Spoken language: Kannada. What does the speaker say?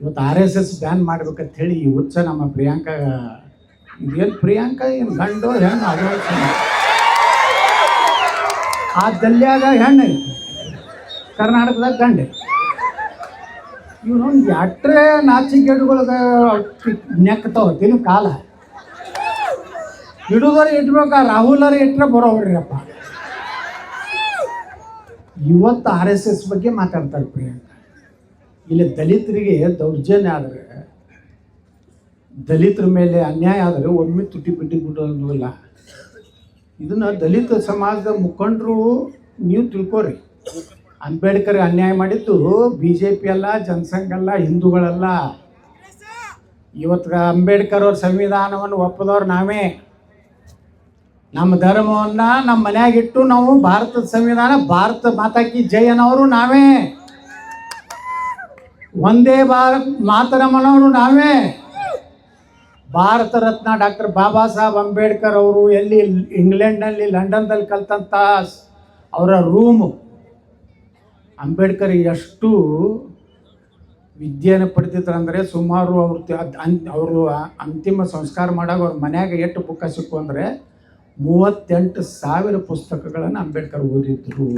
ಇವತ್ತು ಆರ್ ಎಸ್ ಎಸ್ ಬ್ಯಾನ್ ಮಾಡ್ಬೇಕಂತ ಹೇಳಿ ಈ ಹುಚ್ಚ ನಮ್ಮ ಪ್ರಿಯಾಂಕಾ ಏನು ಪ್ರಿಯಾಂಕಾ, ಏನು ಗಂಡು, ಹೆಣ್ಣು, ಅದು ಆ ದಲ್ಯಾಗ ಹೆಣ್ಣು. ಕರ್ನಾಟಕದಾಗ ಗಂಡೆ. ಇವನು ಎಟ್ರೆ ನಾಚಿಕೆಡುಗಳಿಗೆ ನೆಕ್ತಾವ ತಿನ್ನು ಕಾಲ. ಹಿಡಿದವ್ರು ಇಟ್ಬೇಕ, ರಾಹುಲರ ಇಟ್ರೆ ಬರೋವ್ರಿರಪ್ಪ. ಇವತ್ತು ಆರ್ ಎಸ್ ಎಸ್ ಬಗ್ಗೆ ಮಾತಾಡ್ತಾರೆ ಪ್ರಿಯಾಂಕ. ಇಲ್ಲಿ ದಲಿತರಿಗೆ ದೌರ್ಜನ್ಯ ಆದರೆ, ದಲಿತರ ಮೇಲೆ ಅನ್ಯಾಯ ಆದರೆ ಒಮ್ಮೆ ತುಟಿ ಬಿಟ್ಟು ಬಿಡೋದಿಲ್ಲ ಇದನ್ನು ದಲಿತ ಸಮಾಜದ ಮುಖಂಡರು ನೀವು ತಿಳ್ಕೊರಿ. ಅಂಬೇಡ್ಕರ್ ಅನ್ಯಾಯ ಮಾಡಿದ್ದು ಬಿ ಜೆ ಪಿ ಅಲ್ಲ, ಜನಸಂಘ ಅಲ್ಲ, ಹಿಂದೂಗಳಲ್ಲ. ಇವತ್ತು ಅಂಬೇಡ್ಕರ್ ಅವ್ರ ಸಂವಿಧಾನವನ್ನು ಒಪ್ಪದವ್ರು ನಾವೇ. ನಮ್ಮ ಧರ್ಮವನ್ನು ನಮ್ಮ ಮನೆಯಾಗಿಟ್ಟು ನಾವು ಭಾರತದ ಸಂವಿಧಾನ, ಭಾರತ ಮಾತಾಕಿ ಜೈ ಅನ್ನೋರು ನಾವೇ. ಒಂದೇ ಬಾರ ಮಾತರ ಮನೋರು ನಾವೇ. ಭಾರತ ರತ್ನ ಡಾಕ್ಟರ್ ಬಾಬಾ ಸಾಹೇಬ್ ಅಂಬೇಡ್ಕರ್ ಅವರು ಎಲ್ಲಿ ಇಂಗ್ಲೆಂಡ್ನಲ್ಲಿ ಲಂಡನ್ದಲ್ಲಿ ಕಲ್ತಂಥ ಅವರ ರೂಮು. ಅಂಬೇಡ್ಕರ್ ಎಷ್ಟು ವಿದ್ಯೆಯನ್ನು ಪಡೆದಿದ್ರಂದರೆ ಸುಮಾರು ಅವ್ರ ಅವರು ಅಂತಿಮ ಸಂಸ್ಕಾರ ಮಾಡಾಗ ಅವ್ರ ಮನೆಯಾಗ ಎಷ್ಟು ಪುಕ್ಕ ಸಿಕ್ಕು ಅಂದರೆ ಮೂವತ್ತೆಂಟು ಸಾವಿರ ಪುಸ್ತಕಗಳನ್ನು ಅಂಬೇಡ್ಕರ್ ಓದಿದ್ರು.